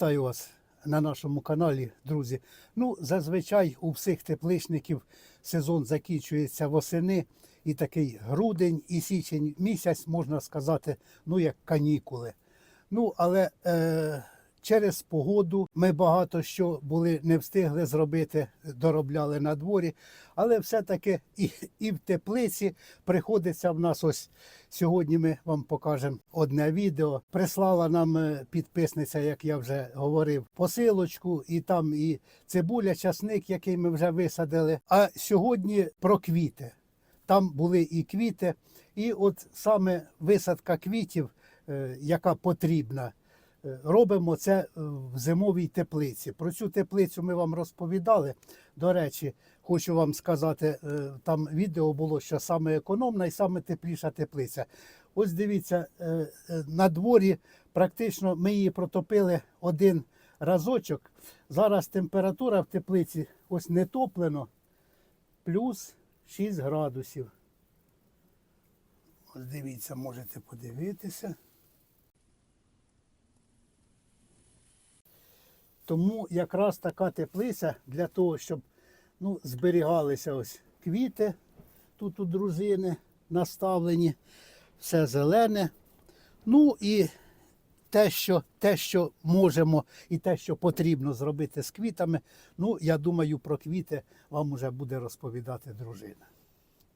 Вітаю вас на нашому каналі, друзі. Ну, зазвичай у всіх тепличників сезон закінчується восени, і такий грудень і січень місяць, можна сказати, ну як канікули. Ну, але е, через погоду ми багато що були не встигли зробити, доробляли на дворі. Але все-таки і, і в теплиці приходиться в нас ось сьогодні. Ми вам покажемо одне відео. Прислала нам е, підписниця, як я вже говорив, посилочку, і там і цибуля, часник, який ми вже висадили. А сьогодні про квіти. Там були і квіти, і от саме висадка квітів, е, яка потрібна. Робимо це е, в зимовій теплиці. Про цю теплицю ми вам розповідали. До речі, хочу вам сказати, е, там відео було, що саме економна і саме тепліша теплиця. Ось дивіться, е, на дворі практично ми її протопили один разочок. Зараз температура в теплиці ось не топлено, плюс 6 градусів. Ось дивіться, можете подивитися. Тому якраз така теплиця для того, щоб ну, зберігалися ось квіти. Тут у дружини наставлені, все зелене. Ну і те, що, те, що можемо і те, що потрібно зробити з квітами, ну, я думаю, про квіти вам уже буде розповідати дружина.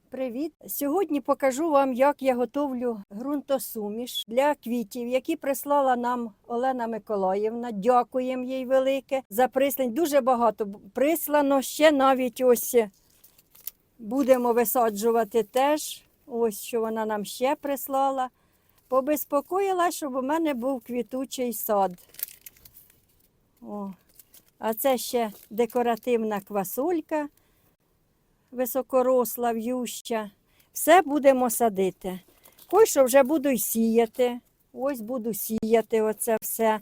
Привіт! Сьогодні покажу вам, як я готовлю ґрунтосуміш для квітів, які прислала нам Олена Миколаївна. Дякуємо їй велике за прислань. Дуже багато прислано. Ще навіть ось будемо висаджувати теж. Ось що вона нам ще прислала. Побезпокоїла, щоб у мене був квітучий сад. О. А це ще декоративна квасолька високоросла, в'юща. Все будемо садити. Ось що вже буду й сіяти. Ось буду сіяти оце все.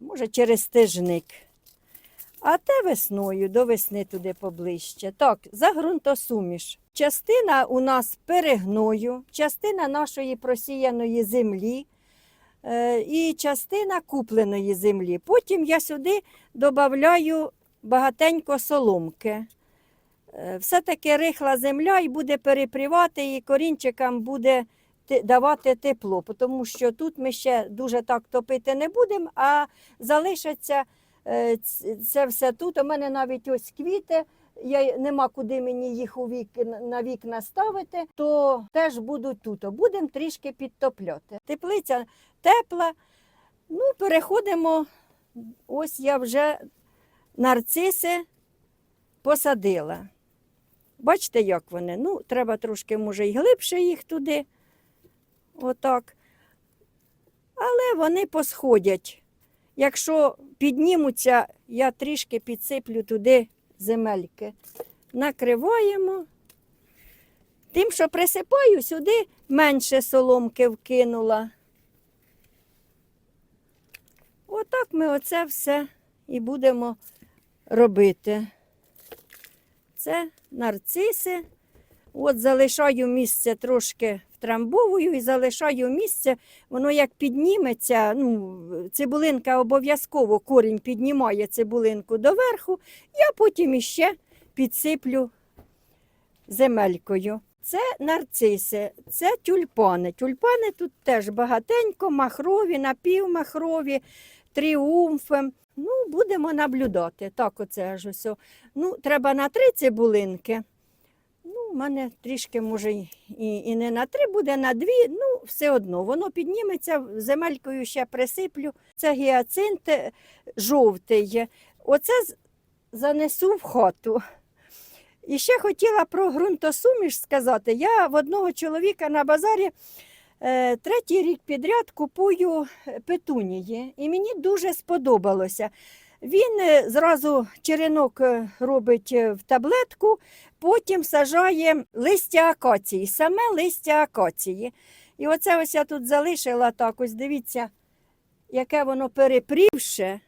Може, через тижник. А те весною, до весни туди поближче. Так, за ґрунтосуміш. Частина у нас перегною, частина нашої просіяної землі е, і частина купленої землі. Потім я сюди додаю багатенько соломки. Е, Все-таки рихла земля і буде перепрівати, і корінчикам буде давати тепло, тому що тут ми ще дуже так топити не будемо, а залишиться е, це все тут. У мене навіть ось квіти. Я нема куди мені їх у вік, на вікна ставити, то теж будуть тут. Будемо трішки підтопляти. Теплиця тепла. Ну, переходимо. Ось я вже нарциси посадила. Бачите, як вони? Ну, треба трошки, може, і глибше їх туди. Отак. Але вони посходять. Якщо піднімуться, я трішки підсиплю туди земельки. Накриваємо. Тим, що присипаю, сюди менше соломки вкинула. Отак ми оце все і будемо робити. Це нарциси. От залишаю місце трошки втрамбовую і залишаю місце, воно як підніметься, ну, цибулинка обов'язково корінь піднімає цибулинку доверху, я потім іще підсиплю земелькою. Це нарциси, це тюльпани. Тюльпани тут теж багатенько, махрові, напівмахрові, тріумфом. Ну, будемо наблюдати. Так, оце аж ось. Ну, треба на три цибулинки. Ну, у мене трішки, може, і, і не на три, буде на дві. Ну, все одно, воно підніметься, земелькою ще присиплю. Це гіацинт е, жовтий. Оце занесу в хату. І ще хотіла про ґрунтосуміш сказати. Я в одного чоловіка на базарі е, третій рік підряд купую е, петунії, і мені дуже сподобалося. Він е, зразу черенок е, робить в таблетку, потім сажає листя акації, саме листя акації. І оце ось я тут залишила так, ось дивіться, яке воно перепрівше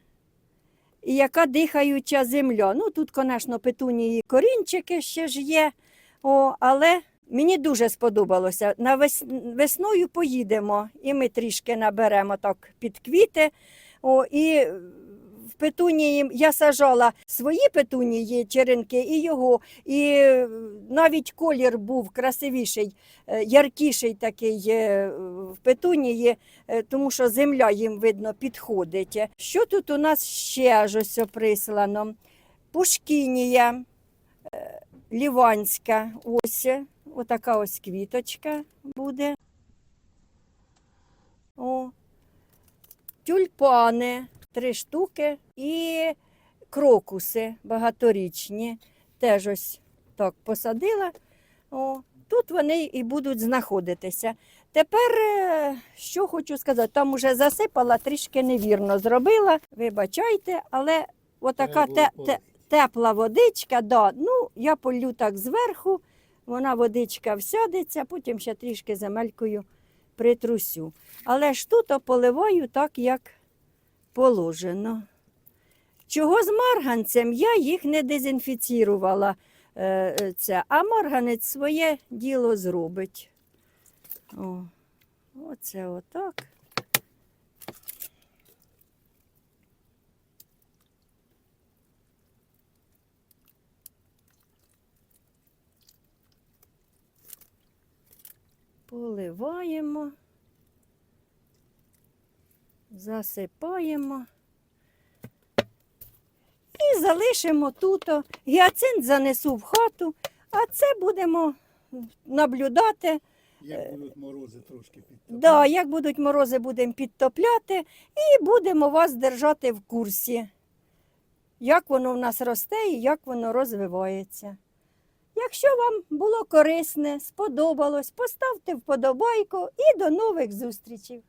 і яка дихаюча земля. Ну тут, звісно, петунії корінчики ще ж є, о, але Мені дуже сподобалося. На вес... весною поїдемо, і ми трішки наберемо так під квіти. О, і в петунії я сажала свої петунії, черенки, і його. І е, навіть колір був красивіший, е, яркіший такий е, в петунії, тому що земля їм видно підходить. Що тут у нас ще аж ось прислано? Пушкінія ліванська. Ось отака ось квіточка буде. О, тюльпани три штуки і крокуси багаторічні. Теж ось так посадила. О, тут вони і будуть знаходитися. Тепер, е, що хочу сказати, там уже засипала, трішки невірно зробила. Вибачайте, але отака те, те, тепла водичка, да, ну, я полю так зверху, вона водичка всядеться, потім ще трішки земелькою притрусю. Але ж тут поливаю так, як положено. Чого з марганцем? Я їх не дезінфіцірувала, е, е, це, а марганець своє діло зробить. О, оце отак. Поливаємо, засипаємо і залишимо тут. Гіацинт занесу в хату, а це будемо наблюдати. Як будуть морози трошки підтопити. Да, як будуть морози, будемо підтопляти і будемо вас держати в курсі, як воно в нас росте і як воно розвивається. Якщо вам було корисне, сподобалось, поставте вподобайку і до нових зустрічей.